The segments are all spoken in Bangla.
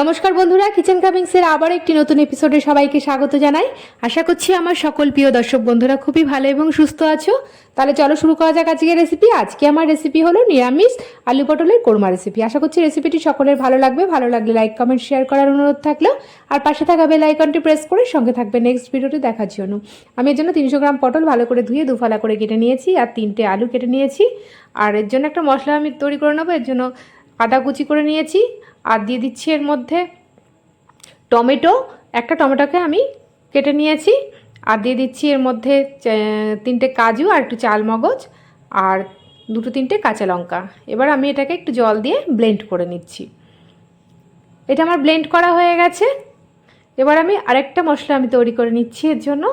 নমস্কার বন্ধুরা কিচেন কামিংসের আবার একটি নতুন এপিসোডে সবাইকে স্বাগত জানাই। আশা করছি আমার সকল প্রিয় দর্শক বন্ধুরা খুবই ভালো এবং সুস্থ আছো। তাহলে চলো শুরু করা যাক আজকের রেসিপি আজকে আমার রেসিপি হলো নিরামিষ আলু পটলের কোরমা রেসিপি আশা করছি রেসিপিটি সকলের ভালো লাগবে। ভালো লাগলে লাইক কমেন্ট শেয়ার করার অনুরোধ থাকল। আর পাশে থাকা বেল আইকনটি প্রেস করে সঙ্গে থাকবে নেক্সট ভিডিওটি দেখার জন্য। আমি এর জন্য তিনশো গ্রাম পটল ভালো করে ধুয়ে দুফালা করে কেটে নিয়েছি আর তিনটে আলু কেটে নিয়েছি। আর এর জন্য একটা মশলা আমি তৈরি করে নেব। এর জন্য আদা কুচি করে নিয়েছি। আর দিয়ে দিচ্ছি এর মধ্যে টমেটো। একটা টমেটোকে আমি কেটে নিয়েছি। আর দিয়ে দিচ্ছি এর মধ্যে তিনটে কাজু আর একটু চাল মগজ আর দুটো তিনটে কাঁচা লঙ্কা। এবার আমি এটাকে একটু জল দিয়ে ব্লেন্ড করে নিচ্ছি। এটা আমার ব্লেন্ড করা হয়ে গেছে। এবার আমি আরেকটা মশলা আমি তৈরি করে নিচ্ছি এর জন্য।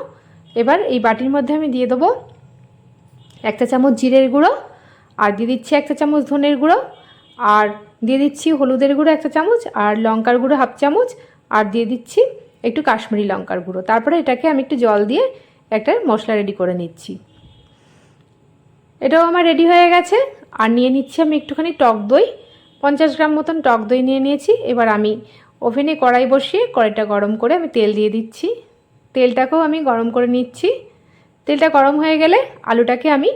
এবার এই বাটির মধ্যে আমি দিয়ে দেবো একটা চামচ জিরের গুঁড়ো। আর দিয়ে দিচ্ছি একটা চামচ ধনের গুঁড়ো। আর দিয়ে দিচ্ছি হলুদের গুঁড়ো একটা চামচ, আর লঙ্কার গুঁড়ো হাফ চামচ, আর দিয়ে দিচ্ছি একটু কাশ্মীরি লঙ্কার গুঁড়ো। তারপরে এটাকে আমি একটু জল দিয়ে একটা মশলা রেডি করে নিচ্ছি। এটাও আমার রেডি হয়ে গেছে। আর নিয়ে নিচ্ছি আমি একটুখানি টক দই। পঞ্চাশ গ্রাম মতন টক দই নিয়ে নিয়েছি। এবার আমি ওভেনে কড়াই বসিয়ে কড়াইটা গরম করে আমি তেল দিয়ে দিচ্ছি। তেলটাকেও আমি গরম করে নিচ্ছি। তেলটা গরম হয়ে গেলে আলুটাকে আমি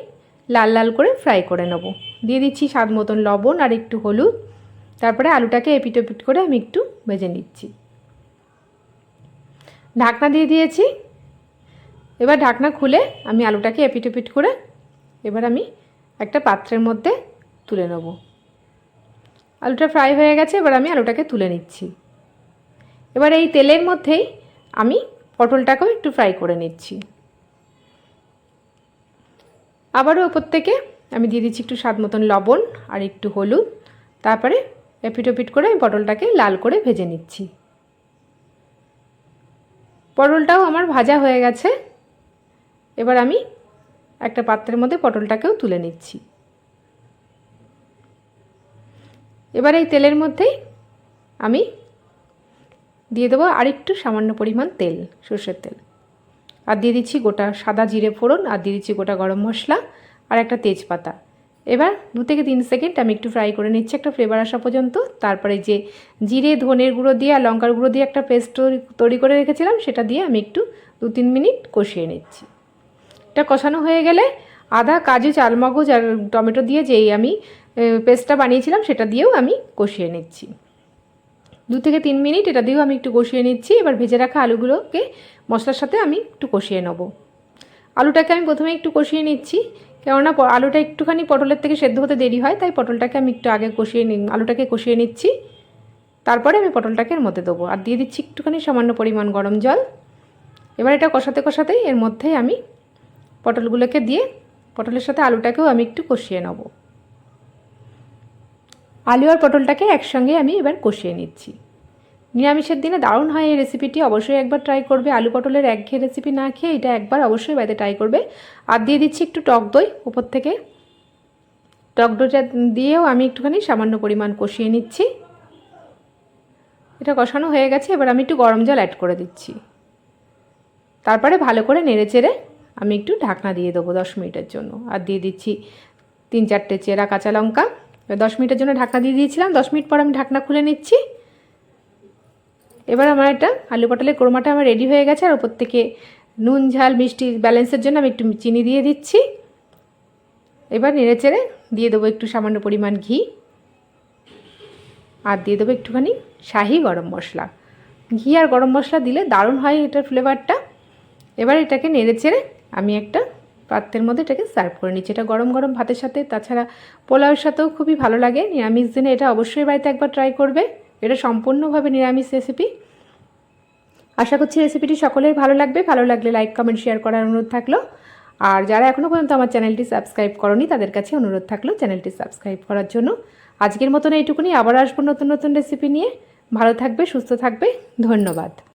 লাল লাল করে ফ্রাই করে নেব। দিয়ে দিচ্ছি স্বাদ মতন লবণ আর একটু হলুদ। তারপরে আলুটাকে এপিট ওপিট করে আমি একটু ভেজে নিচ্ছি। ঢাকনা দিয়ে দিয়েছি। এবার ঢাকনা খুলে আমি আলুটাকে এপিট ওপিট করে এবার আমি একটা পাত্রের মধ্যে তুলে নেব। আলুটা ফ্রাই হয়ে গেছে, এবার আমি আলুটাকে তুলে নিচ্ছি। এবার এই তেলের মধ্যেই আমি পটলটাকেও একটু ফ্রাই করে নিচ্ছি। আবারও ওপর থেকে আমি দিয়ে দিচ্ছি একটু স্বাদ মতন লবণ আর একটু হলুদ। তারপরে এপিট ওপিট করে আমি পটলটাকে লাল করে ভেজে নিচ্ছি। পটলটাও আমার ভাজা হয়ে গেছে। এবার আমি একটা পাত্রের মধ্যে পটলটাকেও তুলে নিচ্ছি। এবার এই তেলের মধ্যেই আমি দিয়ে দেবো আরেকটু সামান্য পরিমাণ তেল, সর্ষের তেল। আর দিয়ে দিচ্ছি গোটা সাদা জিরে ফোড়ন আর দিয়ে দিচ্ছি গোটা গরম মশলা আর একটা তেজপাতা। এবার দু থেকে তিন সেকেন্ড আমি একটু ফ্রাই করে নিচ্ছি একটা ফ্লেভার আসা পর্যন্ত। তারপরে যে জিরে, ধনের গুঁড়ো দিয়ে আর লঙ্কার গুঁড়ো দিয়ে একটা পেস্ট তৈরি করে রেখেছিলাম, সেটা দিয়ে আমি একটু দু তিন মিনিট কষিয়ে নিচ্ছি। এটা কষানো হয়ে গেলে আদা, কাজু, চালমগজ আর টমেটো দিয়ে যেই আমি পেস্টটা বানিয়েছিলাম, সেটা দিয়েও আমি কষিয়ে নিচ্ছি। দু থেকে তিন মিনিট এটা দিয়েও আমি একটু কষিয়ে নিচ্ছি। এবার ভেজে রাখা আলুগুলোকে মশলার সাথে আমি একটু কষিয়ে নেব। আলুটাকে আমি প্রথমে একটু কষিয়ে নিচ্ছি। কেননা আলুটা একটুখানি পটলের থেকে সেদ্ধ হতে দেরি হয়, তাই পটলটাকে আমি একটু আগে কষিয়ে আলুটাকে কষিয়ে নিচ্ছি। তারপরে আমি পটলটাকে এর মধ্যে দেবো। আর দিয়ে দিচ্ছি একটুখানি সামান্য পরিমাণ গরম জল। এবার এটা কষাতে কষাতেই এর মধ্যেই আমি পটলগুলোকে দিয়ে পটলের সাথে আলুটাকেও আমি একটু কষিয়ে নেব। আলু আর পটলটাকে একসঙ্গে আমি এবার কষিয়ে নিচ্ছি। নিরামিষের দিনে দারুণ হয় এই রেসিপিটি অবশ্যই একবার ট্রাই করবে। আলু পটলের একঘেয়ে রেসিপি না খেয়ে এটা একবার অবশ্যই বাড়িতে ট্রাই করবে। আর দিয়ে দিচ্ছি একটু টক দই উপর থেকে। টক দইটা দিয়েও আমি একটুখানি সামান্য পরিমাণ কষিয়ে নিচ্ছি। এটা কষানো হয়ে গেছে। এবার আমি একটু গরম জল অ্যাড করে দিচ্ছি। তারপরে ভালো করে নেড়ে চেড়ে আমি একটু ঢাকনা দিয়ে দেবো দশ মিনিটের জন্য। আর দিয়ে দিচ্ছি তিন চারটে চেরা কাঁচা লঙ্কা। দশ মিনিটের জন্য ঢাকনা দিয়ে দিয়েছিলাম। দশ মিনিট পর আমি ঢাকনা খুলে নিচ্ছি। এবার আমার এটা আলু পটলের কোরমাটা আমার রেডি হয়ে গেছে, আর ওপর থেকে নুন, ঝাল, মিষ্টি ব্যালেন্সের জন্য আমি একটু চিনি দিয়ে দিচ্ছি। এবার নেড়ে চেড়ে দিয়ে দেবো একটু সামান্য পরিমাণ ঘি, আর দিয়ে দেবো একটুখানি শাহি গরম মশলা। ঘি আর গরম মশলা দিলে দারুণ হয় এটার ফ্লেভারটা এবার এটাকে নেড়ে চেড়ে আমি একটা পাত্রের মধ্যে এটাকে সার্ভ করে নিচ্ছি। এটা গরম গরম ভাতের সাথে, তাছাড়া পোলাওয়ের সাথেও খুবই ভালো লাগে। নিরামিষ দিনে এটা অবশ্যই বাড়িতে একবার ট্রাই করবে। এটা সম্পূর্ণভাবে নিরামিষ রেসিপি আশা করছি রেসিপিটি সকলের ভালো লাগবে। ভালো লাগলে লাইক কমেন্ট শেয়ার করার অনুরোধ থাকল। আর যারা এখনও পর্যন্ত আমার চ্যানেলটি সাবস্ক্রাইব করনি, তাদের কাছে অনুরোধ থাকল চ্যানেলটি সাবস্ক্রাইব করার জন্য। আজকের মতন এইটুকুনি। আবার আসব নতুন নতুন রেসিপি নিয়ে। ভালো থাকবে, সুস্থ থাকবে। ধন্যবাদ।